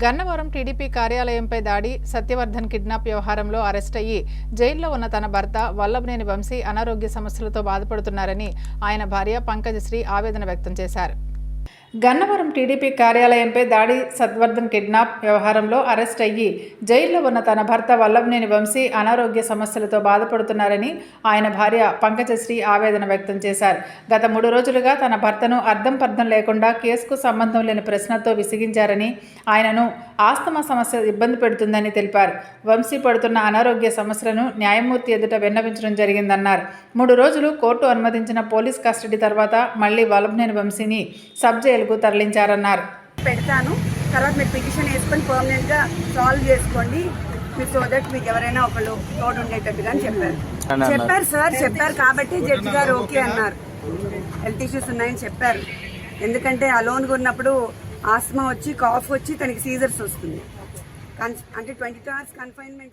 Gannavaram TDP కార్యాలయంపై దాడి Satyavardhan kidnap వ్యవహారంలో arrest అయ్యి జైల్లో ఉన్న తన భర్త వల్లభనేని వంశీ అనారోగ్య సమస్యలతో బాధపడుతున్నారని ఆయన భార్య పంకజశ్రీ ఆవేదన వ్యక్తం చేశారు. గన్నవరం టీడీపీ కార్యాలయంపై దాడి సద్వర్ధన్ కిడ్నాప్ వ్యవహారంలో అరెస్ట్ అయ్యి జైల్లో ఉన్న తన భర్త వల్లభనేని వంశీ అనారోగ్య సమస్యలతో బాధపడుతున్నారని ఆయన భార్య పంకజశ్రీ ఆవేదన వ్యక్తం చేశారు. గత మూడు రోజులుగా తన భర్తను అర్థం పర్థం లేకుండా కేసుకు సంబంధం లేని ప్రశ్నతో విసిగించారని ఆయనను ఆస్తమా సమస్య ఇబ్బంది పెడుతుందని తెలిపారు. వంశీ పడుతున్న అనారోగ్య సమస్యలను న్యాయమూర్తి ఎదుట విన్నవించడం జరిగిందన్నారు. మూడు రోజులు కోర్టు అనుమతించిన పోలీస్ కస్టడీ తర్వాత మళ్ళీ వల్లభనేని వంశీని సబ్ జైలుకు తరలించారన్నారు. పెడతాను. తర్వాత మీరు పిటిషన్ వేసుకొని పర్మనెంట్గా సాల్వ్ చేసుకోండి. మీరు సో దట్ మీకు ఎవరైనా ఒకళ్ళు తోడు ఉండేటట్టుగా అని చెప్పారు. చెప్పారు సార్ చెప్పారు కాబట్టి జడ్జి గారు ఓకే అన్నారు. హెల్త్ ఇష్యూస్ ఉన్నాయని చెప్పారు. ఎందుకంటే అలోన్గా ఉన్నప్పుడు ఆస్మా వచ్చి కాఫ్ వచ్చి తనకి సీజర్స్ వస్తుంది. అంటే ట్వంటీ టూ అవర్స్ కన్ఫైన్మెంట్